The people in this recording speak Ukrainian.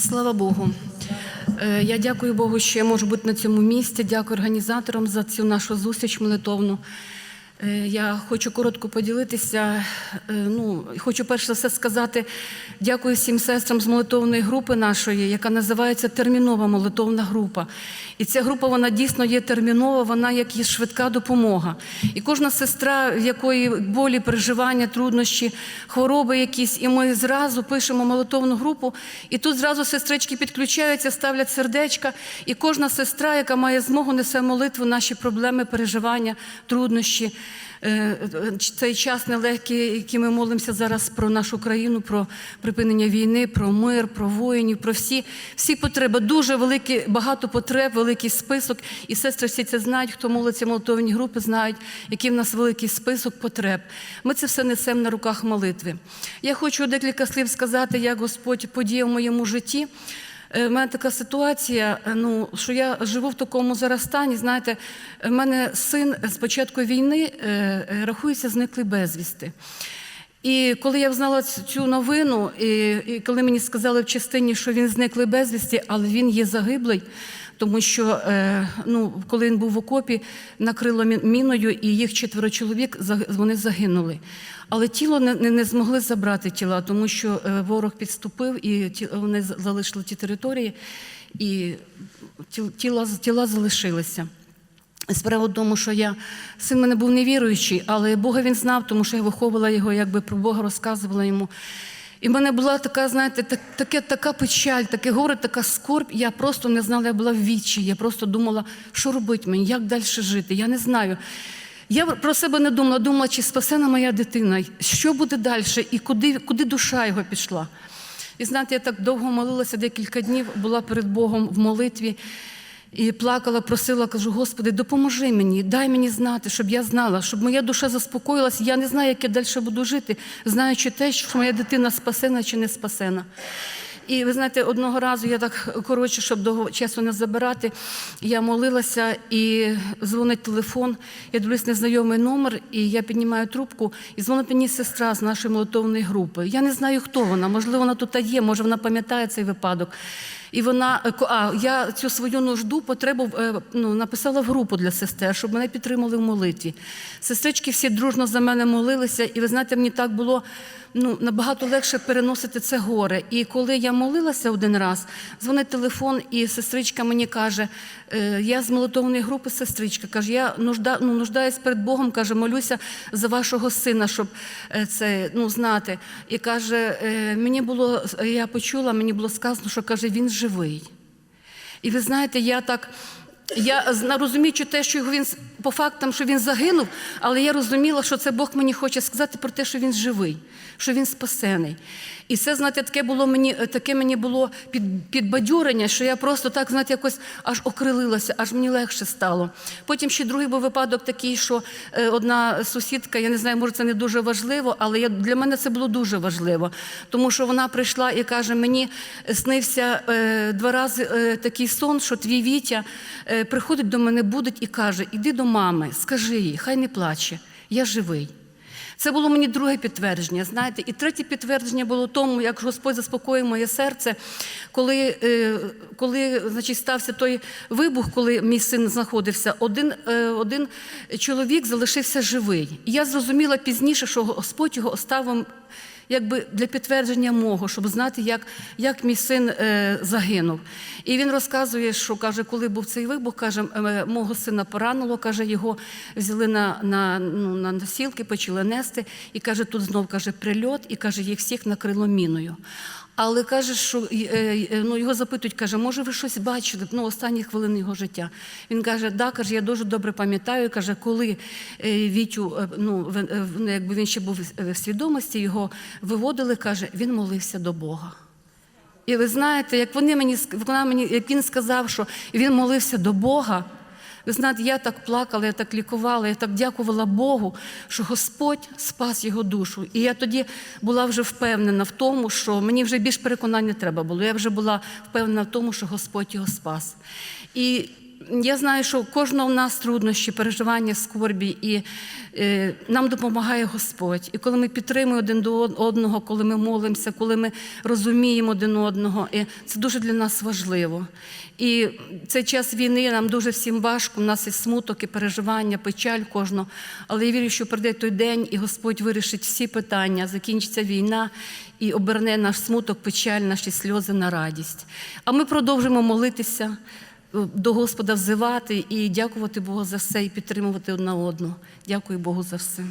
Слава Богу. Е, Я дякую Богу, що я можу бути на цьому місці. Дякую організаторам за цю нашу зустріч молитовну. Е, Я хочу коротко поділитися. Е, Ну, хочу перш за все сказати дякую всім сестрам з молитовної групи нашої, яка називається термінова молитовна група. І ця група вона дійсно є термінова, вона як є швидка допомога. І кожна сестра, в якої болі, переживання, труднощі, хвороби якісь, і ми зразу пишемо молитовну групу, і тут зразу сестрички підключаються, ставлять сердечка, і кожна сестра, яка має змогу, несе молитву, наші проблеми, переживання, труднощі. Е, Цей час нелегкий, який ми молимося зараз про нашу країну, про припинення війни, про мир, про воїнів, про всі, всі потреби. Дуже великі, багато потреб, великий список. І сестри всі це знають, хто молиться молитовні групи, знають, який в нас великий список потреб. Ми це все несемо на руках молитви. Я хочу декілька слів сказати, як Господь подіяв в моєму житті. Е, в мене така ситуація, е, ну, що я живу в такому зараз стані. Знаєте, в мене син з початку війни е, е, рахується зниклий безвісти. І коли я взнала цю новину, і, і коли мені сказали в частині, що він зниклий безвісті, але він є загиблий, тому що е, ну, коли він був в окопі, накрило міною, і їх четверо чоловік вони загинули. Але тіло не, не, змогли забрати тіла, тому що е, ворог підступив і ті, вони залишили ті території, і тіл- тіла, тіла залишилися. Справа в тому, що я син мене був невіруючий, але Бога він знав, тому що я виховувала його, якби про Бога розказувала йому. І в мене була така, знаєте, так, таке, така печаль, таке горе, така скорбь. Я просто не знала, я була в відчаї. Я просто думала, що робити мені, як далі жити. Я не знаю. Я про себе не думала, думала, чи спасена моя дитина, що буде далі, і куди, куди душа його пішла. І знаєте, я так довго молилася, декілька днів була перед Богом в молитві. І плакала, просила, кажу, Господи, допоможи мені, дай мені знати, щоб я знала, щоб моя душа заспокоїлася. Я не знаю, як я далі буду жити, знаючи те, що моя дитина спасена чи не спасена. І ви знаєте, одного разу я так коротше, щоб довго часу не забирати, я молилася і дзвонить телефон. Я дивлюсь незнайомий номер, і я піднімаю трубку, і дзвонить мені сестра з нашої молитовної групи. Я не знаю, хто вона, можливо, вона тут є, може вона пам'ятає цей випадок. І вона е, а я цю свою нужду, потребу е, ну, написала в групу для сестер, щоб мене підтримали в молитві. Сестрички всі дружно за мене молилися, і ви знаєте, мені так було ну, набагато легше переносити це горе. І коли я молилася один раз, дзвонить телефон, і сестричка мені каже: е, я з молитовної групи сестричка, каже, я нужда, ну, нуждаюсь перед Богом, каже, молюся за вашого сина, щоб е, це ну, знати. І каже, е, мені було, я почула, мені було сказано, що каже, він живий. І ви знаєте, я так. Я розуміючи те, що його він по фактам, що він загинув, але я розуміла, що це Бог мені хоче сказати про те, що він живий, що він спасений. І це, знаєте, таке було мені, таке мені було під, підбадьорення, що я просто так, знаєте, якось аж окрилилася, аж мені легше стало. Потім ще другий був випадок такий, що е, одна сусідка, я не знаю, може це не дуже важливо, але я, для мене це було дуже важливо, тому що вона прийшла і каже: мені снився е, два рази е, такий сон, що твій Вітя е, приходить до мене, будить і каже: Іди до мами, скажи їй, хай не плаче, я живий. Це було мені друге підтвердження, знаєте, і третє підтвердження було тому, як Господь заспокоїв моє серце, коли, е, коли значить, стався той вибух, коли мій син знаходився, один, е, один чоловік залишився живий. І я зрозуміла пізніше, що Господь його оставив якби для підтвердження мого, щоб знати, як, як мій син е, загинув. І він розказує, що каже, коли був цей вибух, каже, е, мого сина поранило, каже, його взяли на, на, ну, на носілки, почали нести, і каже, тут знов каже, прильот, і каже, їх всіх накрило міною. Але каже, що е, е, ну, його запитують, каже, може, ви щось бачили ну, останні хвилини його життя. Він каже, да, каже, я дуже добре пам'ятаю. Каже, коли е, Вітю, ну, ну, якби він ще був в свідомості, його виводили, каже, він молився до Бога. І ви знаєте, як вони мені вона мені, як він сказав, що він молився до Бога. Ви знаєте, я так плакала, я так лікувала, я так дякувала Богу, що Господь спас його душу. І я тоді була вже впевнена в тому, що мені вже більш переконання треба було. Я вже була впевнена в тому, що Господь його спас. І я знаю, що у кожного в нас труднощі, переживання, скорбі, і е, нам допомагає Господь. І коли ми підтримуємо один до одного, коли ми молимося, коли ми розуміємо один одного, і це дуже для нас важливо. І цей час війни нам дуже всім важко. У нас є смуток і переживання, печаль кожного. Але я вірю, що прийде той день, і Господь вирішить всі питання, закінчиться війна і оберне наш смуток, печаль, наші сльози на радість. А ми продовжимо молитися, до Господа взивати і дякувати Богу за все, і підтримувати одна одну. Дякую Богу за все.